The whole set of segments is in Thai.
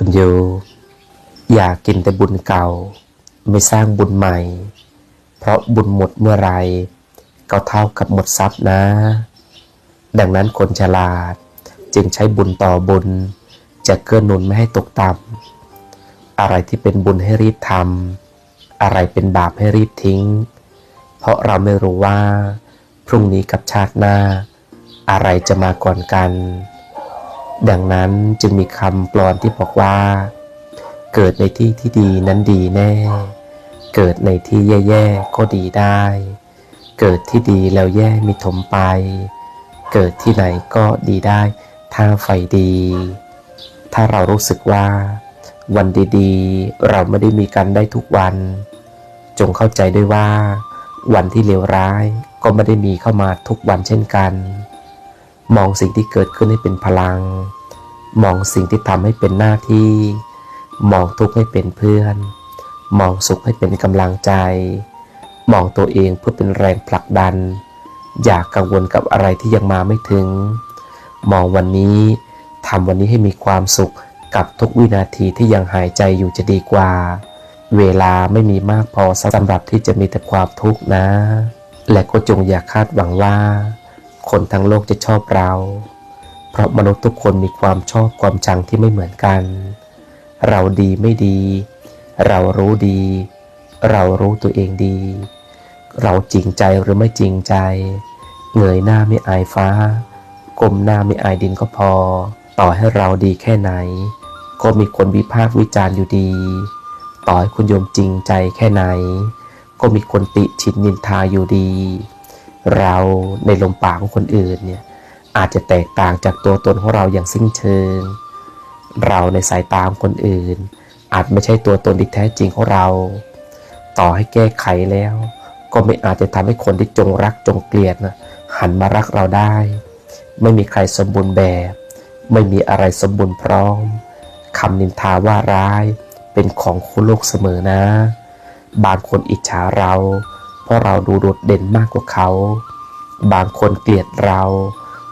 คุณโยอย่ากินแต่บุญเก่า ไม่สร้างบุญใหม่ เพราะบุญหมดเมื่อไรก็เท่ากับหมดทรัพย์นะ ดังนั้นคนฉลาดจึงใช้บุญต่อบุญ จะเกื้อหนุนไม่ให้ตกต่ำอะไรที่เป็นบุญให้รีบทำอะไรเป็นบาปให้รีบทิ้ง เพราะเราไม่รู้ว่า พรุ่งนี้กับชาติหน้า อะไรจะมาก่อนกัน ดังนั้นจึงมีคำกลอนที่บอกว่า เกิดในที่ที่ดีนั้นดีแน่ เกิดในที่แย่ๆก็ดีได้ เกิดที่ดีแล้วแย่มีถมไป เกิดที่ไหนก็ดีได้ ถ้าไฟดี ถ้าเรารู้สึกว่า วันดีๆ เราไม่ได้มีกันได้ทุกวัน จงเข้าใจด้วยว่า วันที่เลวร้ายก็ไม่ได้มีเข้ามาทุกวันเช่นกัน มองสิ่งที่เกิดขึ้นให้เป็นพลัง มองสิ่งที่ทำให้เป็นหน้าที่ มองทุกข์ให้เป็นเพื่อน มองสุขให้เป็นกำลังใจ มองตัวเองเพื่อเป็นแรงผลักดัน อย่ากกังวลกับอะไรที่ยังมาไม่ถึง มองวันนี้ทำวันนี้ให้มีความสุขกับทุกวินาทีที่ยังหายใจอยู่จะดีกว่า เวลาไม่มีมากพอสำหรับที่จะมีแต่ความทุกข์นะ และก็จงอย่าคาดหวังว่า คนทั้งโลกจะชอบเรา ราะมนุษย์ทุกคนมีความชอบความชังที่ไม่เหมือนกัน เราดีไม่ดี เรารู้ดี เรารู้ตัวเองดี เราจริงใจหรือไม่จริงใจเงยหน้าไม่อายฟ้าก้มหน้าไม่อายดินก็พอ ต่อให้เราดีแค่ไหน ก็มีคนวิพากษ์วิจารณ์อยู่ดี ต่อให้คุณโยมจริงใจแค่ไหน ก็มีคนติชินนินทาอยู่ดี เราในลมปากของคนอื่นเนี่ย อาจจะแตกต่างจากตัวตนของเราอย่างสิ้นเชิง เราในสายตาคนอื่น อาจไม่ใช่ตัวตนที่แท้จริงของเรา ต่อให้แก้ไขแล้ว ก็ไม่อาจจะทำให้คนที่จงรักจงเกลียดนะหันมารักเราได้ ไม่มีใครสมบูรณ์แบบ ไม่มีอะไรสมบูรณ์พร้อมคำนินทาว่าร้ายเป็นของคู่โลกเสมอนะ บางคนอิจฉาเรา เพราะเราดูโดดเด่นมากกว่าเขา บางคนเกลียดเรา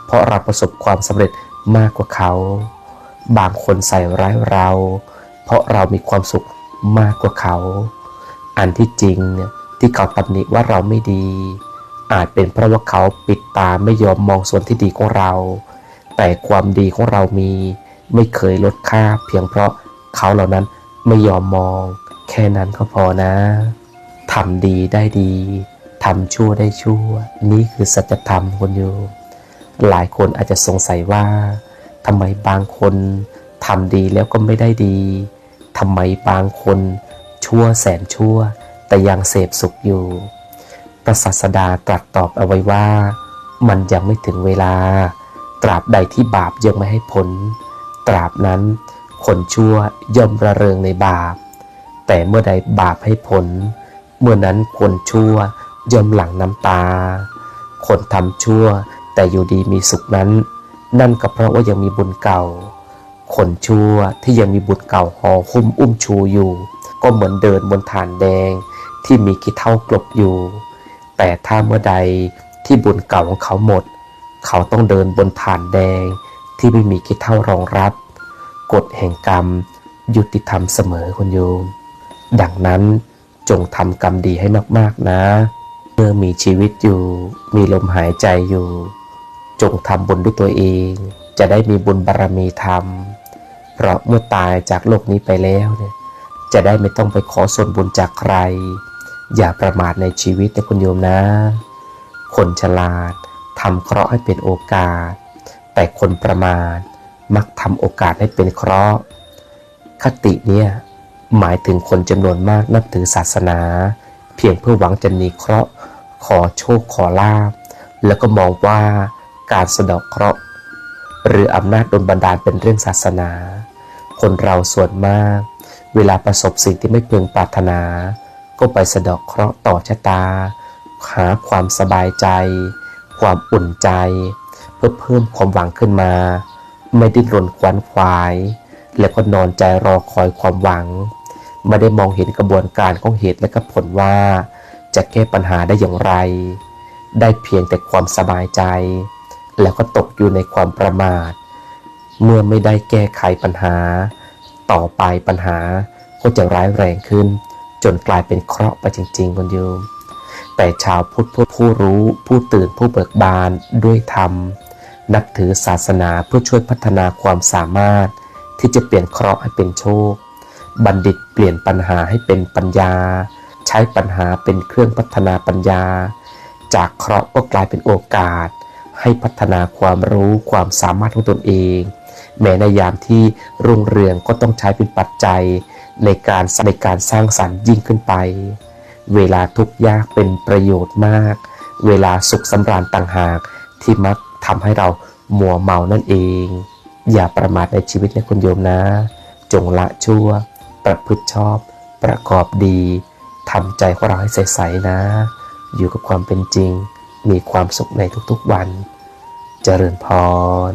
เพราะเราประสบความสำเร็จมากกว่าเขา บางคนใส่ร้ายเรา เพราะเรามีความสุขมากกว่าเขา อันที่จริงเนี่ยที่เขาตำหนิว่าเราไม่ดี อาจเป็นเพราะว่าเขาปิดตาไม่ยอมมองส่วนที่ดีของเรา แต่ความดีของเรามีไม่เคยลดค่า เพียงเพราะเขาเหล่านั้นไม่ยอมมอง แค่นั้นก็พอนะทำดีได้ดีทำชั่วได้ชั่ว นี่คือสัจธรรมคนอยู่ หลายคนอาจจะสงสัยว่าทำไมบางคนทำดีแล้วก็ไม่ได้ดีทำไมบางคนชั่วแสนชั่ว แต่ยังเสพสุขอยู่พระศาสดาตรัสตอบเอาไว้ว่า มันยังไม่ถึงเวลา ตราบใดที่บาปยังไม่ให้ผล ตราบนั้นคนชั่วย่อมระเริงในบาป แต่เมื่อใดบาปให้ผล เมื่อนั้นคนชั่วย่อมหลั่งน้ำตา คนทำชั่ว แต่อยู่ดีมีสุขนั้น นั่นก็เพราะว่ายังมีบุญเก่า คนชั่วที่ยังมีบุญเก่าห่อหุ้มอุ้มชูอยู่ ก็เหมือนเดินบนฐานแดง ที่มีขี้เท่ากลบอยู่ แต่ถ้าเมื่อใดที่บุญเก่าของเขาหมด เขาต้องเดินบนฐานแดง ที่ไม่มีขี้เท่ารองรับ กฎแห่งกรรม ยุติธรรมเสมอคุณโยม ดังนั้นจงทำกรรมดีให้มากๆนะเมื่อมีชีวิตอยู่ มีลมหายใจอยู่ จงทำบุญด้วยตัวเอง จะได้มีบุญบารรมีธรรม เพราะเมื่อตายจากโลกนี้ไปแล้วเนี่ยจะได้ไม่ต้องไปขอส่วนบุญจากใคร อย่าประมาทในชีวิตนะคุณโยมนะ คนฉลาดทำเคราะห์ให้เป็นโอกาส แต่คนประมาทมักทำโอกาสให้เป็นเคราะห์ คติเนี่ยหมายถึงคนจำนวนมากนับถือศาสนา เพียงเพื่อหวังจะหนีเคราะห์ ขอโชคขอลาบ แล้วก็มองว่า การสะเดอกเคราะห์ หรืออำนาจดลบันดาลเป็นเรื่องศาสนา คนเราส่วนมาก เวลาประสบสิ่งที่ไม่พึงปรารถนา ก็ไปสะเดอกเคราะห์ต่อชะตา หาความสบายใจ ความอุ่นใจ เพื่อเพิ่มความหวังขึ้นมา ไม่ดิ้นรนควนขวาย แล้วก็นอนใจรอคอยความหวังไม่ได้มองเห็นกระบวนการของเหตุและก็ผลว่า จะแก้ปัญหาได้อย่างไร ได้เพียงแต่ความสบายใจ แล้วก็ตกอยู่ในความประมาท เมื่อไม่ได้แก้ไขปัญหา ต่อไปปัญหาก็จะร้ายแรงขึ้น จนกลายเป็นเคราะห์ไปจริงๆคุณโยม แต่ชาวพุทธผู้ผู้รู้ผู้ตื่นผู้เบิกบานด้วยธรรม นับถือศาสนาเพื่อช่วยพัฒนาความสามารถ ที่จะเปลี่ยนเคราะห์ให้เป็นโชค บัณฑิตเปลี่ยนปัญหาให้เป็นปัญญา ใช้ปัญหาเป็นเครื่องพัฒนาปัญญา จากเคราะห์ก็กลายเป็นโอกาส ให้พัฒนาความรู้ความสามารถของตนเอง แม้ในยามที่รุ่งเรืองก็ต้องใช้เป็นปัจจัย ในการในการสร้างสรรค์ยิ่งขึ้นไป เวลาทุกข์ยากเป็นประโยชน์มาก เวลาสุขสำราญต่างหากที่มักทำให้เรามัวเมานั่นเอง อย่าประมาทในชีวิตนะคุณโยมนะ จงละชั่ว ประพฤติชอบ ประกอบดีทำใจของเราให้ใสๆนะ อยู่กับความเป็นจริง มีความสุขในทุกๆวัน เจริญพร